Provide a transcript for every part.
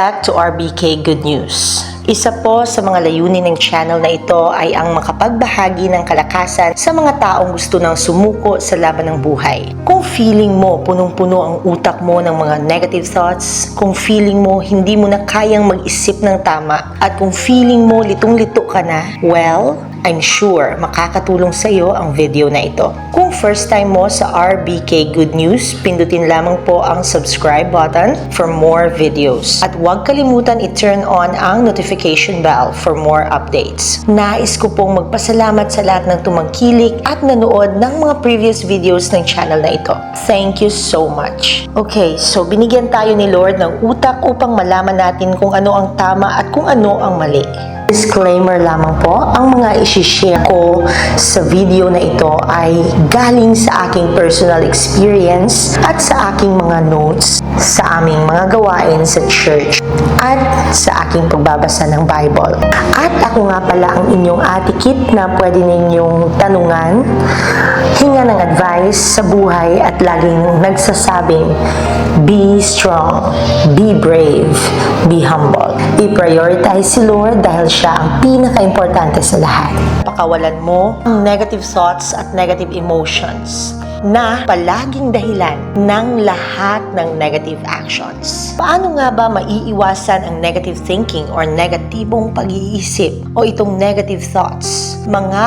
back to RBK Good News. Isa po sa mga layunin ng channel na ito ay ang makapagbahagi ng kalakasan sa mga taong gusto ng sumuko sa laban ng buhay. Kung feeling mo punong-puno ang utak mo ng mga negative thoughts, kung feeling mo hindi mo na kayang mag-isip ng tama, at kung feeling mo litong-lito ka na, well, I'm sure makakatulong sa iyo ang video na ito. Kung first time mo sa RBK Good News, pindutin lamang po ang subscribe button for more videos. At huwag kalimutan i-turn on ang notification bell for more updates. Nais ko pong magpasalamat sa lahat ng tumangkilik at nanood ng mga previous videos ng channel na ito. Thank you so much. Okay, so binigyan tayo ni Lord ng utak upang malaman natin kung ano ang tama at kung ano ang mali. Disclaimer lamang po, ang mga isi-share ko sa video na ito ay galing sa aking personal experience at sa aking mga notes sa aming mga gawain sa church at sa aking pagbabasa ng Bible. At ako nga pala ang inyong atikit na pwede ninyong tanungan, hinga ng advice sa buhay at laging nagsasabing, be strong, be brave, be humble. I-prioritize si Lord dahil siya ang pinaka-importante sa lahat. Pakawalan mo ang negative thoughts at negative emotions na palaging dahilan ng lahat ng negative actions. Paano nga ba maiiwasan ang negative thinking or negatibong pag-iisip o itong negative thoughts? Mga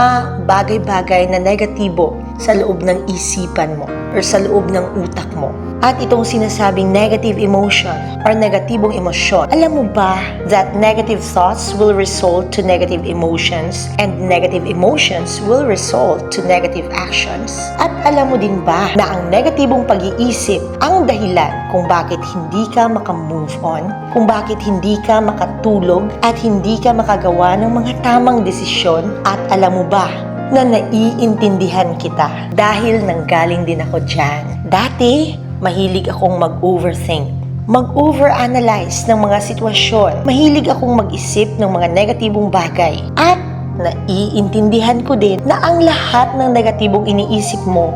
bagay-bagay na negatibo sa loob ng isipan mo or sa loob ng utak mo. At itong sinasabing negative emotion or negatibong emosyon. Alam mo ba that negative thoughts will result to negative emotions and negative emotions will result to negative actions? At alam mo din ba na ang negatibong pag-iisip ang dahilan kung bakit hindi ka makamove on, kung bakit hindi ka makatulog at hindi ka makagawa ng mga tamang desisyon at alam mo ba na naiintindihan kita dahil nanggaling din ako dyan. Dati, mahilig akong mag-overthink mag-overanalyze ng mga sitwasyon. Mahilig akong mag-isip ng mga negatibong bagay. At naiintindihan ko din na ang lahat ng negatibong iniisip mo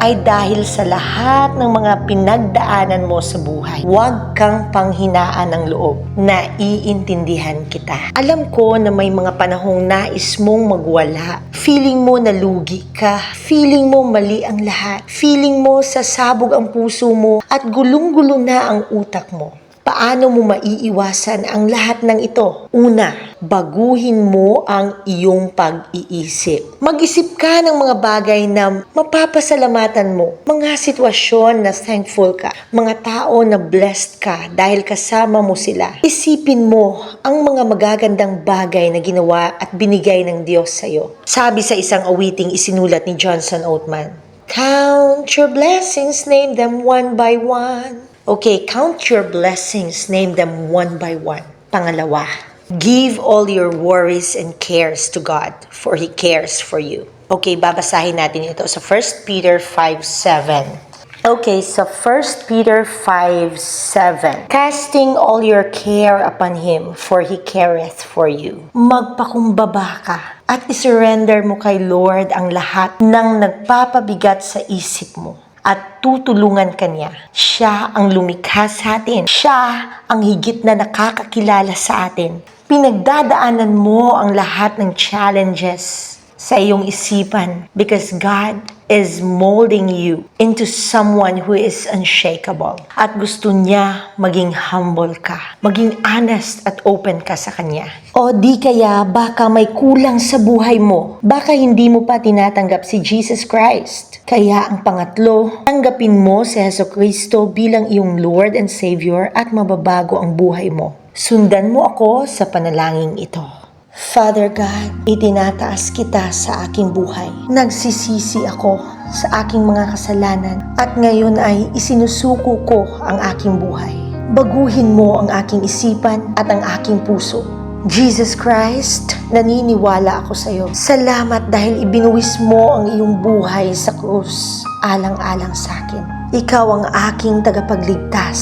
ay dahil sa lahat ng mga pinagdaanan mo sa buhay. Huwag kang panghinaan ng loob. Naiintindihan kita. Alam ko na may mga panahong nais mong magwala. Feeling mo na lugi ka. Feeling mo mali ang lahat. Feeling mo sasabog ang puso mo at gulong-gulo na ang utak mo. Paano mo maiiwasan ang lahat ng ito? Una, baguhin mo ang iyong pag-iisip. Mag-isip ka ng mga bagay na mapapasalamatan mo. Mga sitwasyon na thankful ka. Mga tao na blessed ka dahil kasama mo sila. Isipin mo ang mga magagandang bagay na ginawa at binigay ng Diyos sa iyo. Sabi sa isang awiting isinulat ni Johnson Oatman, Count your blessings, name them one by one. Okay, count your blessings, name them one by one. Pangalawa, give all your worries and cares to God, for He cares for you. Okay, babasahin natin ito sa 1 Peter 5.7. Okay, sa 1 Peter 5.7. Casting all your care upon Him, for He careth for you. Magpakumbaba ka at isurrender mo kay Lord ang lahat ng nagpapabigat sa isip mo at tutulungan ka niya. Siya ang lumikha sa atin. Siya ang higit na nakakakilala sa atin. Pinagdadaanan mo ang lahat ng challenges sa iyong isipan because God is molding you into someone who is unshakable. At gusto niya maging humble ka, maging honest at open ka sa Kanya. O di kaya baka may kulang sa buhay mo, baka hindi mo pa tinatanggap si Jesus Christ. Kaya ang pangatlo, tanggapin mo si Heso Kristo bilang iyong Lord and Savior at mababago ang buhay mo. Sundan mo ako sa panalangin ito. Father God, itinataas kita sa aking buhay. Nagsisisi ako sa aking mga kasalanan at ngayon ay isinusuko ko ang aking buhay. Baguhin mo ang aking isipan at ang aking puso. Jesus Christ, naniniwala ako sa iyo. Salamat dahil ibinuwis mo ang iyong buhay sa krus, alang-alang sa akin. Ikaw ang aking tagapagligtas.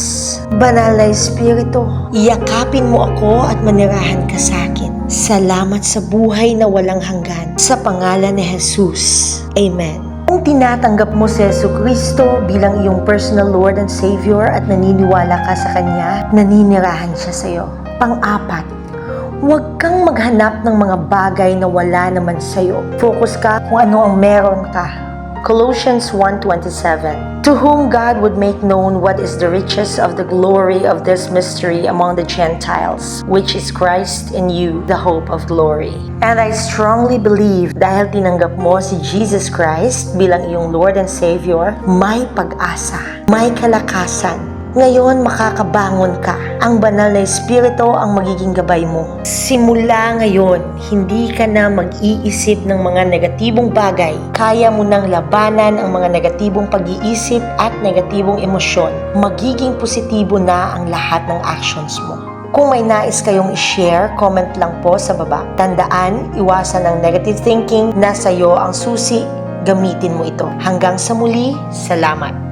Banal na Espiritu, yakapin mo ako at manirahan ka sa akin. Salamat sa buhay na walang hanggan. Sa pangalan ni Jesus. Amen. Kung tinatanggap mo si Yesu Kristo bilang iyong personal Lord and Savior at naniniwala ka sa Kanya, naninirahan siya sa iyo. Pang-apat, Huwag kang maghanap ng mga bagay na wala naman sa'yo. Focus ka kung ano ang meron ka. Colossians 1.27 To whom God would make known what is the riches of the glory of this mystery among the Gentiles, which is Christ in you, the hope of glory. And I strongly believe dahil tinanggap mo si Jesus Christ bilang iyong Lord and Savior, may pag-asa, may kalakasan, ngayon makakabangon ka. Ang banal na espiritu ang magiging gabay mo. Simula ngayon, hindi ka na mag-iisip ng mga negatibong bagay. Kaya mo nang labanan ang mga negatibong pag-iisip at negatibong emosyon. Magiging positibo na ang lahat ng actions mo. Kung may nais kayong i-share, comment lang po sa baba. Tandaan, iwasan ang negative thinking. Nasa iyo ang susi. Gamitin mo ito. Hanggang sa muli, salamat.